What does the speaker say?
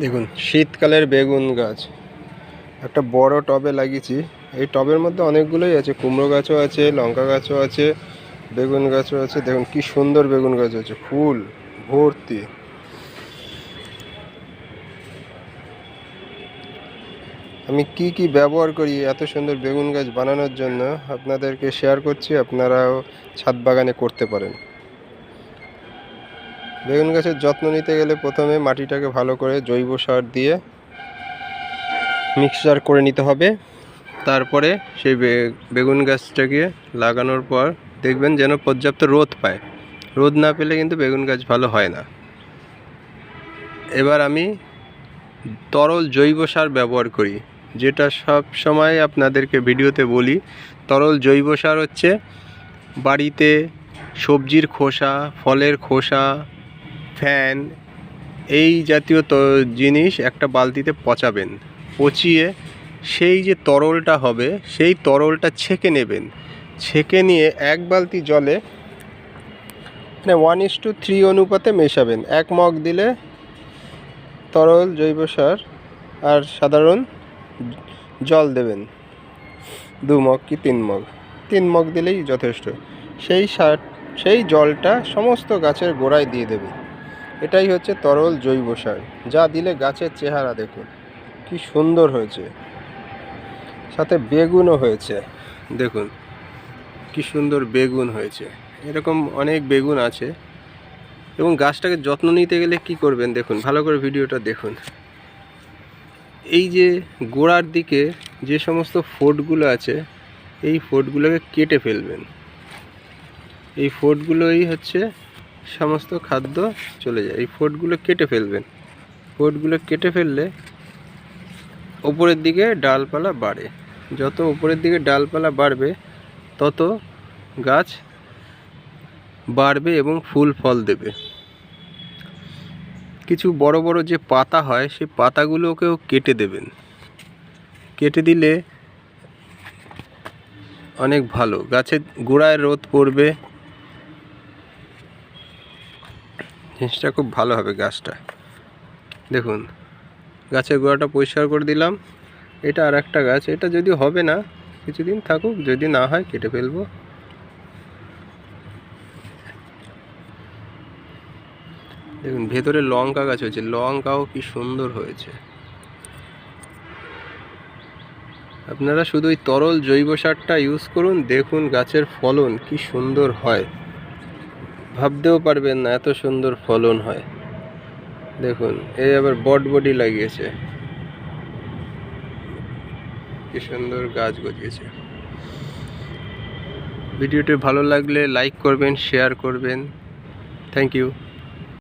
দেখুন, শীতকালের বেগুন গাছ। একটা বড় টবে লাগিয়েছি। এই টবের মধ্যে অনেকগুলোই আছে। কুমড়ো গাছও আছে, লঙ্কা গাছও আছে, বেগুন গাছও আছে। দেখুন, কি সুন্দর বেগুন গাছ আছে ফুল, ভর্তি। আমি কি কি ব্যবহার করি এত সুন্দর বেগুন গাছ বানানোর জন্য আপনাদেরকে শেয়ার করছি। আপনারাও ছাদ বাগানে করতে পারেন। বেগুন গাছের যত্ন নিতে গেলে প্রথমে মাটিটাকে ভালো করে জৈব সার দিয়ে মিক্সচার করে নিতে হবে। তারপরে সেই বেগুন গাছটাকে লাগানোর পর দেখবেন যেন পর্যাপ্ত রোদ পায়। রোদ না পেলে কিন্তু বেগুন গাছ ভালো হয় না। এবার আমি তরল জৈব সার ব্যবহার করি, যেটা সব সময় আপনাদেরকে ভিডিওতে বলি। তরল জৈব সার হচ্ছে বাড়িতে সবজির খোসা, ফলের খোসা ফ্যান, এই জাতীয় তো জিনিস একটা বালতিতে পচাবেন, পচিয়ে সেই যে তরলটা হবে, সেই তরলটা ছেঁকে নেবেন। ছেঁকে নিয়ে এক বালতি জলে মানে ওয়ান ইস টু থ্রি অনুপাতে মেশাবেন। এক মগ দিলে তরল জৈব সার আর সাধারণ জল দেবেন। দু মগ কি তিন মগ? তিন মগ দিলেই যথেষ্ট। সেই সার, সেই জলটা সমস্ত গাছের গোড়ায় দিয়ে দেবে। এটাই হচ্ছে তরল জৈব সার, যা দিলে গাছের চেহারা দেখুন, কি সুন্দর হয়েছে। সাথে বেগুনও হয়েছে, দেখুন, কি সুন্দর বেগুন হয়েছে। এরকম অনেক বেগুন আছে, এবং গাছটাকে যত্ন নিতে গেলে কি করবেন দেখুন, ভালো করে ভিডিওটা দেখুন। এই যে গোড়ার দিকে যে সমস্ত ফোটগুলো আছে, এই ফোটগুলোকে কেটে ফেলবেন। এই ফোটগুলোই হচ্ছে সমস্ত খাদ্য চলে যায়। এই ফোটগুলো কেটে ফেলবেন। ফোটগুলো কেটে ফেললে ওপরের দিকে ডালপালা বাড়ে। যত উপরের দিকে ডালপালা বাড়বে, তত গাছ বাড়বে এবং ফুল ফল দেবে। কিছু বড় বড় যে পাতা হয়, সেই পাতাগুলোকেও কেটে দেবেন। কেটে দিলে অনেক ভালো। গাছের গোড়ায় রোদ পড়বে জিনিসটা খুব ভালো হবে গাছটা। দেখুন, গাছের গোড়াটা পরিষ্কার করে দিলাম। এটা আর একটা গাছ, এটা যদি হবে না, কিছুদিন থাকুক, যদি না হয়, কেটে ফেলব। দেখুন, ভেতরে লঙ্কা গাছ হয়েছে, লঙ্কাও কি সুন্দর হয়েছে। আপনারা শুধু ওই তরল জৈব সারটা ইউজ করুন, দেখুন গাছের ফলন কি সুন্দর হয়। ভাবতেও পারবেন না, এত সুন্দর ফলন হয়। দেখুন, এই আবার বটবডি লাগিয়েছে। কি সুন্দর গাছ গজিয়েছে। ভিডিওটি ভালো লাগলে লাইক করবেন, শেয়ার করবেন। Thank you.